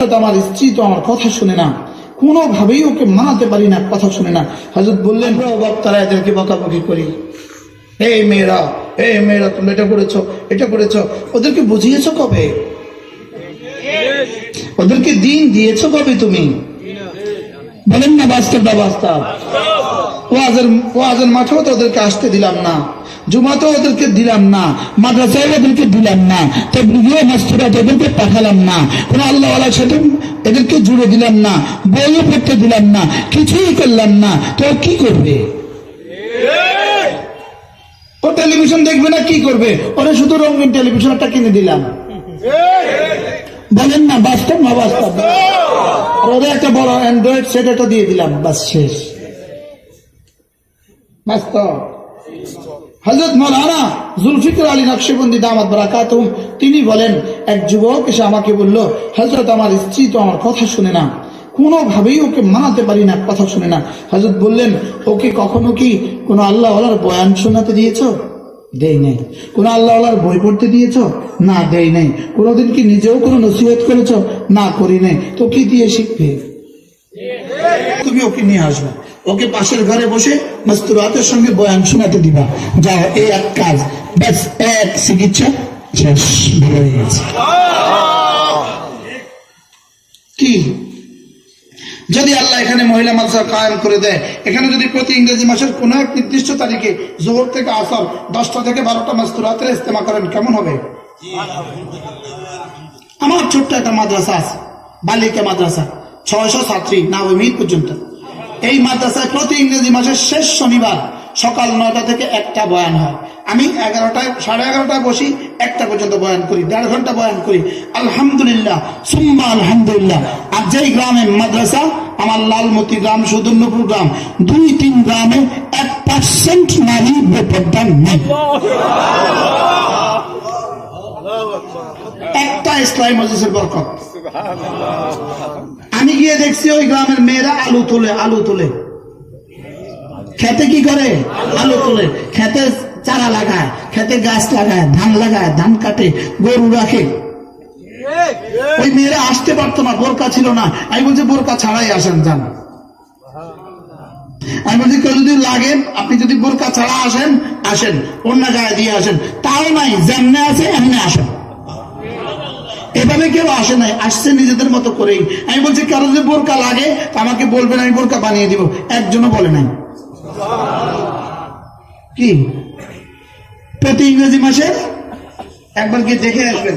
আমার স্ত্রী তো আমার কথা শুনে না। কোনোভাবেই ওকে মানাতে পারি না, কথা শুনে না। হজরত বললেন, "ও বক্তারা, এদেরকে বকাবকি করি। এই মেয়েরা এই মেয়েরা তুমি এটা করেছ এটা করেছ। ওদেরকে বুঝিয়েছো কবে? ওদেরকে দিন দিয়েছ কবে তুমি? বলেন না বাস্তবটা বাস্তব ওয়াজের ওয়াজের মাঠেও তো ওদেরকে আসতে দিলাম না। জুমাতেও ওদেরকে দিলাম না মাদ্রাসায় ওদেরকে দিলাম না তবলিগীয় মাস্তুরাত ওদেরকে পাঠালাম না, কোনো আল্লাহওয়ালার সাথে এদেরকে জুড়ে দিলাম না, বইও পড়তে দিলাম না, কিছুই করলাম না, তো কি করবে? ও টেলিভিশন দেখবে না, কি করবে? ওরা শুধু রঙিন টেলিভিশনটা কিনে দিলাম। বলেন না, বাস্তব না বাস্তব? ওদের একটা বড় অ্যান্ড্রয়েড সেট একটা দিয়ে দিলাম, বাস শেষ। বাস্তব। হজরত মৌলানা জুলফিকর আলী নকশবন্দি দামাত বারাকাত তিনি বলেন, এক যুবক এসে আমাকে বলল হজরত আমার স্ত্রী তো আমার কথা শুনে না। কোনোভাবেই ওকে মানাতে পারি না কথা শুনে না। হজরত বললেন, ওকে কখনো কি কোনো আল্লাহ বয়ান শোনাতে দিয়েছ? দেই নাই। কোন আল্লাহর বই পড়তে দিয়েছ? না, দেই নাই। কোনোদিন কি নিজেও কোনো নসিহত করেছ? না, করি নাই। তো কি দিয়ে শিখবে? তুমি ওকে নিয়ে আসবে। ওকে পাশের ঘরে বসে মস্তুরাতের সঙ্গে বয়ান শোনাতে দিবা। যাও এই এক কাজ। ব্যাস, এক চিকিৎসা শেষ। গেছে কি? যদি আল্লাহ এখানে মহিলা মাদ্রাসা কায়েম করে দেয়, এখানে যদি প্রতি ইংরেজি মাসের কোনো এক নির্দিষ্ট তারিখে জোহর থেকে আসর দশটা থেকে বারোটা মাস রাতের ইস্তেমা করেন, কেমন হবে? আমার ছোট্ট একটা মাদ্রাসা আছে, বালিকা মাদ্রাসা, ছয়শো ছাত্রী নাবমির পর্যন্ত। এই মাদ্রাসায় প্রতি ইংরেজি মাসের শেষ শনিবার সকাল নয়টা থেকে একটা বয়ান হয়। আমি এগারোটায়, সাড়ে এগারোটায় বসি, একটা পর্যন্ত বয়ান করি, দেড় ঘণ্টা বয়ান করি। আলহামদুলিল্লাহ, সুম্মা আলহামদুলিল্লাহ। আর যেই গ্রামে মাদ্রাসা, আমার লালমতি গ্রাম সুদর্ণপুর গ্রাম, দুই তিন গ্রামে এক পার্সেন্ট নারী বেপরদান নেই। একটা ইসলামী মজলিসের বরকত। আমি গিয়ে দেখছি ওই গ্রামের মেয়েরা আলু তোলে আলু তোলে। খেতে কি করে? আলু তোলে। খেতে চারা লাগায়, খেতে গাছ লাগায়, ধান লাগায়, ধান কাটে, গরু রাখে। ওই মেয়েরা আসতে পারতো না, বোরকা ছিল না। আমি বলছি, বোরকা ছাড়াই আসেন, যান। আমি বলছি, কেউ যদি লাগে, আপনি যদি বোরকা ছাড়া আসেন আসেন। অন্য গায়ে দিয়ে আসেন। তাও নাই, যেমনে আছে, এমনি আসেন। আসে নাই, আসছে নিজেদের মতো করেই। আমি বলছি, কারও যদি বোরকা লাগে আমাকে বলবেন, আমি বোরকা বানিয়ে দিব। একজনও বলে নাই। কি? প্রতি ইংরেজি মাসে? একবার গিয়ে দেখে আসবেন।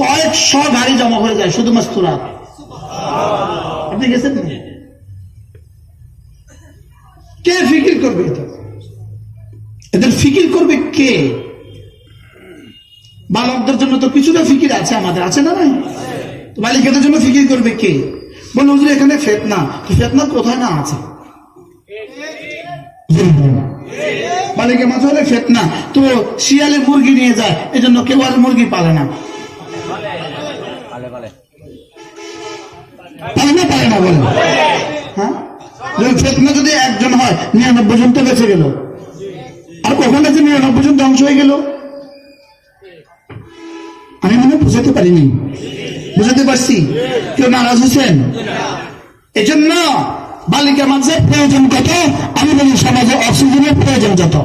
কয়েকশো গাড়ি জমা হয়ে যায়, শুধু মাস্তুরা। আপনি গেছেন কে ফিকির করবে এদের ফিকির করবে কে? বালকদের জন্য তো কিছুটা ফিকির আছে, আমাদের আছে না নাই? বালিকাদের জন্য ফিকির করবে কে? বলে হুজুর, এখানে ফেতনা। ফেতনা কোথায় না আছে? বালিকা মাথা হলে ফেতনা। তো শিয়ালে মুরগি নিয়ে যায়, এজন্য কেউ আর মুরগি পালে না। পালে না না বলে। হ্যাঁ? ফেতনা যদি একজন হয়, নিরানব্বই জন তো বেঁচে গেল। আর কখন আছে নিরানব্বই জন ধ্বংস হয়ে গেল? আমি মনে বুঝাতে পারিনি। বুঝাতে পারছি? কেউ নারাজ হচ্ছেন এই জন্য বালিকা মাঝে প্রয়োজন কত আমি বলি সমাজে অক্সিজেনের প্রয়োজন যত।